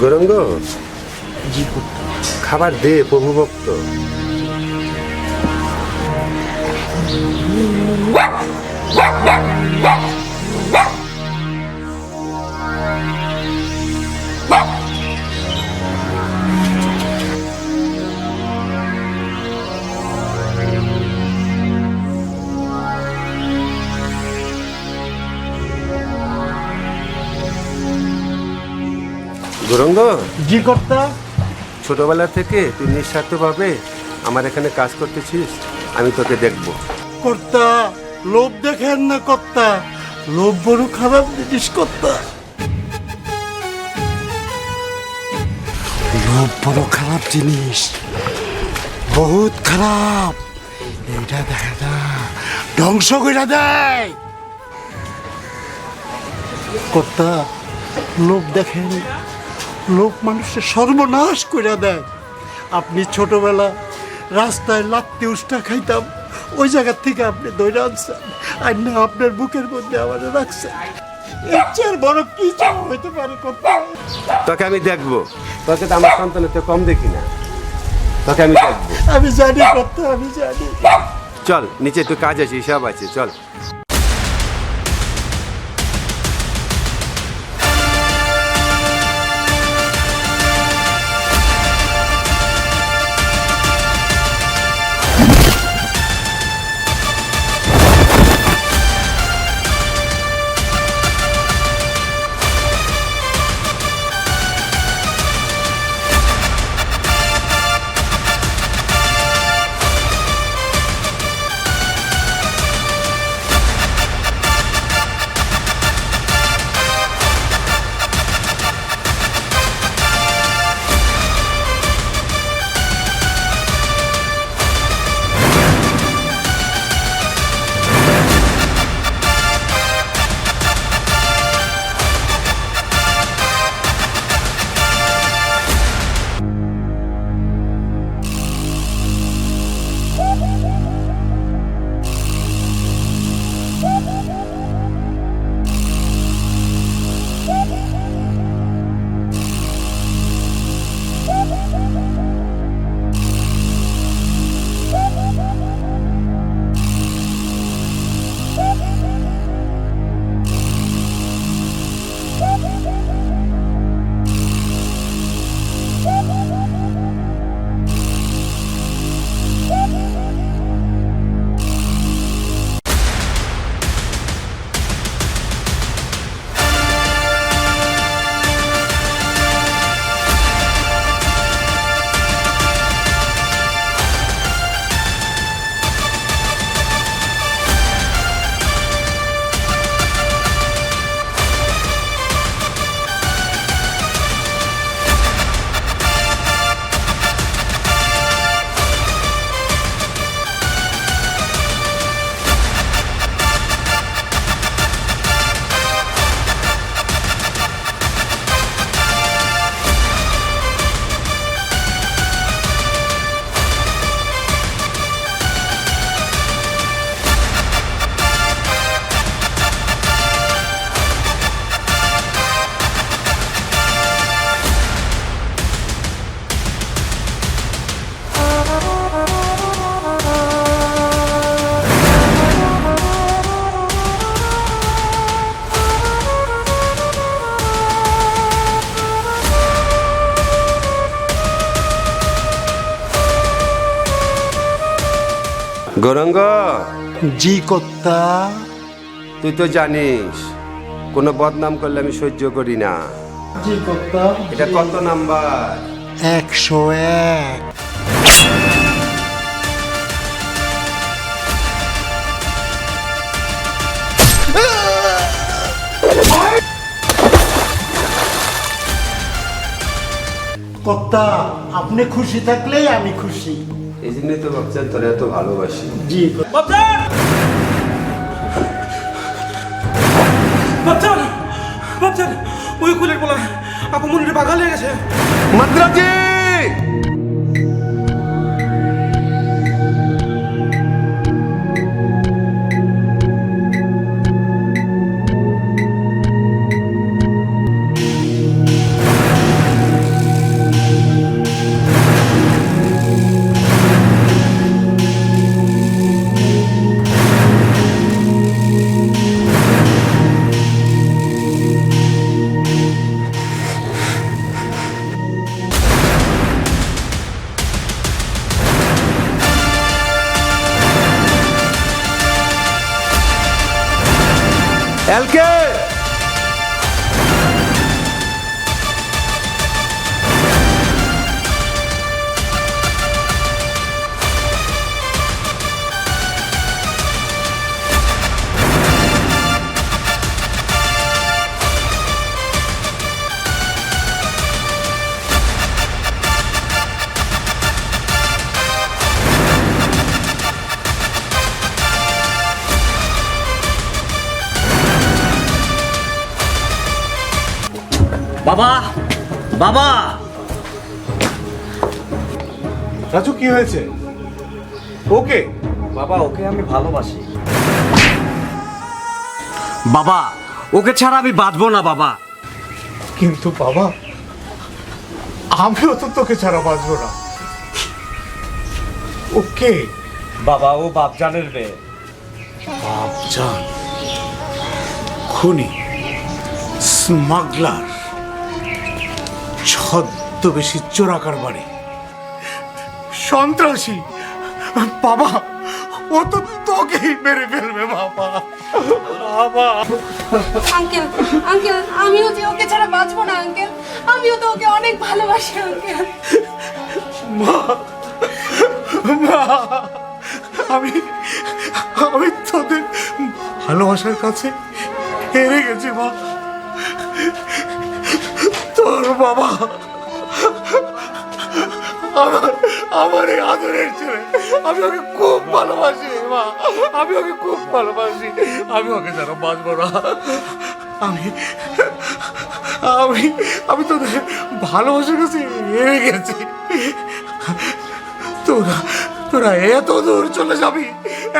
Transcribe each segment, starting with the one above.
গৌরঙ্গ জি কর্তা খাবার দে প্রভুভক্ত গৌরঙ্গ। জি কর্তা। ছোটবেলা থেকে তুই নিঃস্বার্থভাবে আমার এখানে কাজ করতেছিস আমি তোকে দেখব। কর্তা লোভ দেখেন না কর্তা। লোভ বড় খারাপ জিনিস কর্তা। লোভ বড় খারাপ জিনিস বহুত খারাপ। এইটা দেখা না ধ্বংস করে দেয়। কর্তা লোভ দেখেন লোভ মানুষের সর্বনাশ করে দেয়। আপনি ছোটবেলা রাস্তায় লাত্তি উষ্টা খাইতাম ওই জায়গার থেকে আপনি দৌড়ে আনছেন আর না আপনার বুকের মধ্যে আমার রাখছেন। চেয়ে বড় কি চাওয়া হইতে পারে তোকে আমি দেখব। তোকে তো আমার সন্তানের তো কম দেখি না। তোকে আমি দেখব। আমি জানি কর্তা আমি জানি। চল নিচে একটু কাজ আছে হিসাব আছে চল। গৌরঙ্গ। জি কর্তা। তুই তো জানিস কোনো বদনাম করলে আমি সহ্য করি না। জি কর্তা। এটা কত নাম্বার? একশো এক। কর্তা আপনি খুশি থাকলেই আমি খুশি। এই জন্যই তো ভাবছেন তোর এত ভালোবাসি। জি। বাপচান বাপচান বাপচান ওই কুলের বলা আপু মনে বাঘা লেগেছে গেছে। মাদ্রাজি! এলকে বাবা বাবা। রাজু কি হয়েছে? ওকে? বাবা ওকে আমি ভালোবাসি। বাবা ওকে ছাড়া আমি বাঁচবো না বাবা। কিন্তু বাবা আমিও তো তোকে ছাড়া বাঁচবো না। ওকে? বাবা ও বাপজানের মেয়ে। বাপজান খুনি স্মাগলার ছদ্মবেশী চোরাকার বাড়ি সন্ত্রাসী! বাবা ও তো তোকেই মেরে ফেলবে বাবা। বাবা। আঙ্কেল আঙ্কেল আমিও যে ওকে ছাড়া বাঁচবো না আঙ্কেল। আমিও তো ওকে অনেক ভালোবাসি আঙ্কেল। মা আমি আমি তোদের ভালোবাসার কাছে হেরে গেছি মা। তোর বাবা আমার আমার এই আদরের ছেলে। আমি ওকে খুব ভালোবাসি, মা। আমি ওকে খুব ভালোবাসি। আমি ওকে যেন বাঁচবো না। আমি আমি আমি তোদের ভালোবাসার কাছে হেরে গেছি। তোরা তোরা এত দূর চলে যাবি,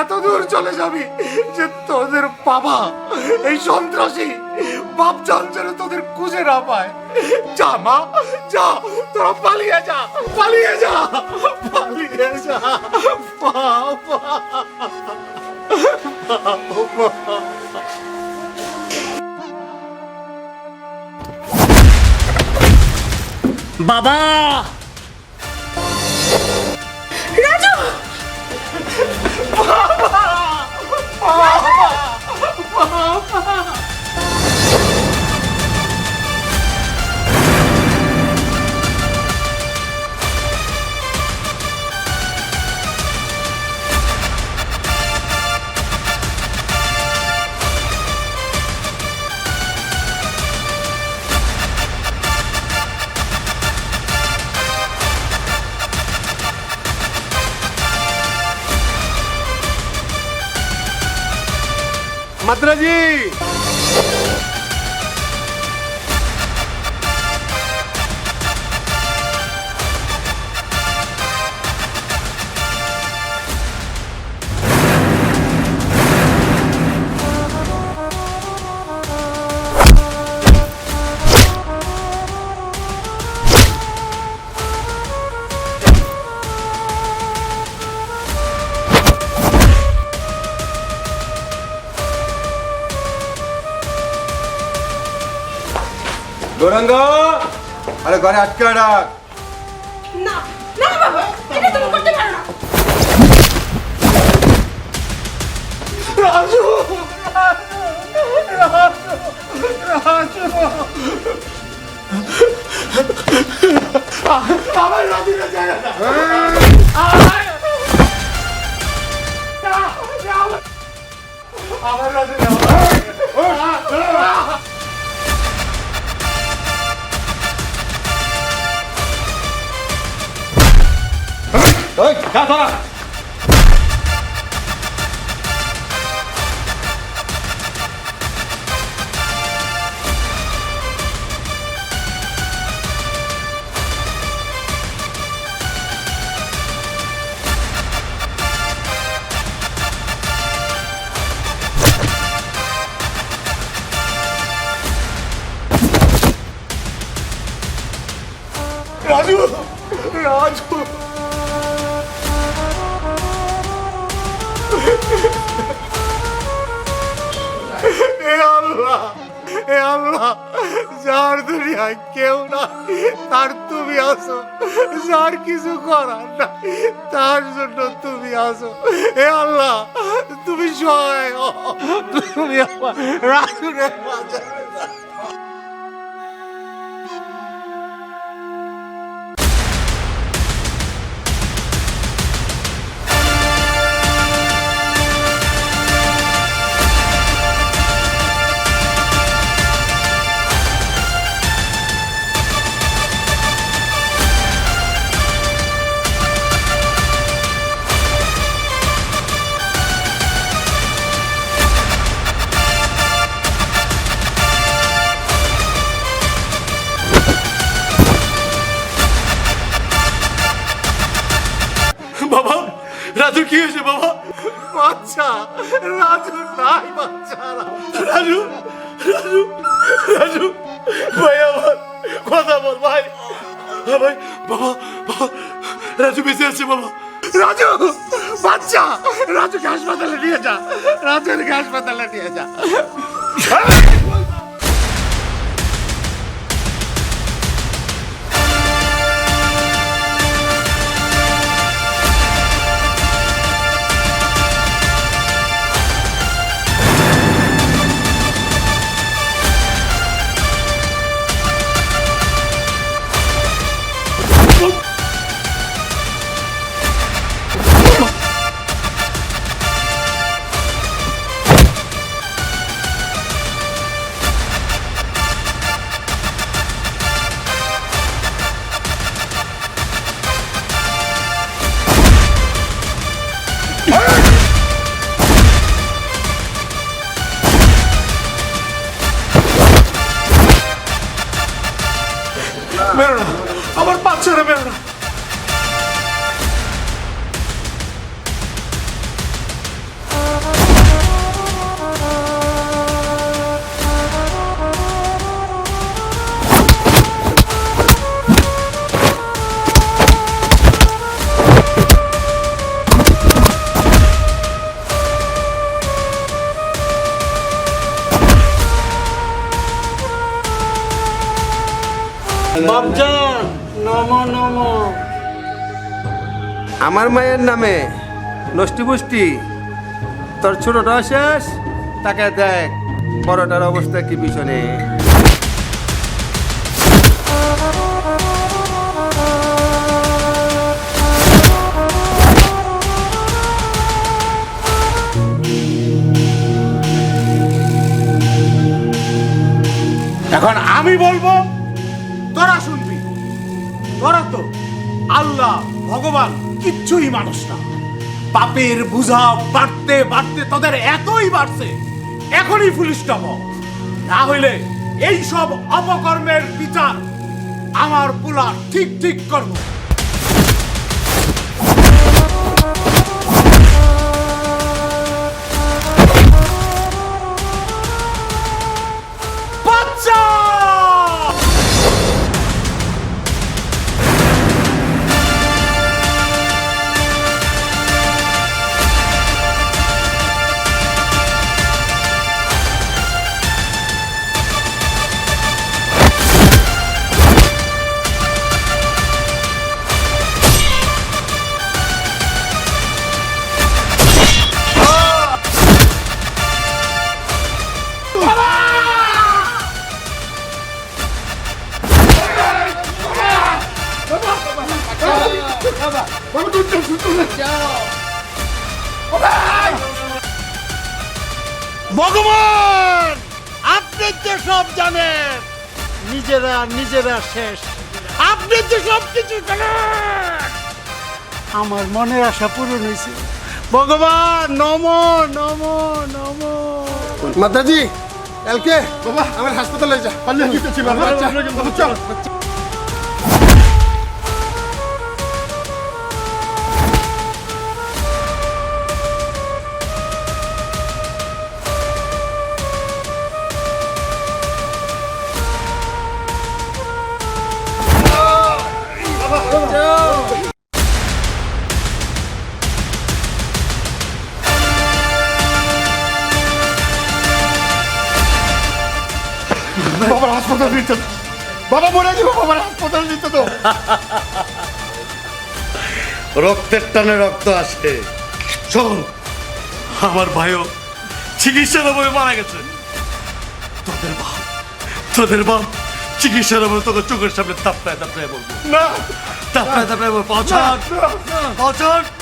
এত দূর চলে যাবি যে তোদের বাবা এই সন্ত্রাসী বাপ যেন তোদের খুঁজে না পায়। যা মা যা তোরা পালিয়ে যা পালিয়ে যা পালিয়ে যা বাবা। বাবা। মাদ্রাজি গৌরাঙ্গ! আরে ঘরে আটকে রাখ। না না বাবা এটা তুমি করতে পারো না। রাজু রাজু রাজু। আমার যায় না আমার রাজু ওই যা তোরা রাজু রাজু এ আল্লাহ, এ আল্লাহ, যার দুনিয়ায় কেউ না তার তুমি আসো যার কিছু করার না তার জন্য তুমি আসো হে আল্লাহ, তুমি সহায়। তুমি আমার রাসুলের বাচ্চা, রাজু নাই বাচ্চারা রাজু রাজু রাজু, ভাই আমার, কথা বল ভাই। হ্যাঁ ভাই, বাবা বাবা, রাজু বেঁচে আছে বাবা। রাজু, বাচ্চা, রাজুকে হাসপাতালে নিয়ে যা, রাজুকে হাসপাতালে নিয়ে যা। বাপজান নমো নমো। আমার মায়ের নামে নষ্টি পুষ্টি। তোর ছোটটা শেষ তাকে দেখ বড়টার অবস্থা কি পিছনে এখন আমি বলব তোরা তো আল্লাহ, ভগবান, কিচ্ছুই মানুষ না। পাপের বুঝা বাড়তে বাড়তে তাদের এতই বাড়ছে। এখনই পুলিশ টপ না হইলে এই সব অপকর্মের বিচার আমার পোলা ঠিক ঠিক করব। নিজেরা শেষ। আপনি তো সব কিছু আমার মনের আশা পূরণ হয়েছে। ভগবান নম নম নম। মাতাজি কালকে বাবা আমার হাসপাতালে যা। পারলে কিছু ছিল। চল বাবা চল মরে যাব বাবার হাসপাতাল দিত তো। রক্তের টানে রক্ত আসে। শোন আমার ভাইও চিকিৎসার অভাবে মারা গেছে। তোদের বাপ তোদের বাপ চিকিৎসার অভাবে তোকে চোখের সামনে তাপড়ায় তাপড়ায় বলব। না। তাপড়ায় তাপড়ায় বলব পছন্দ পছন্দ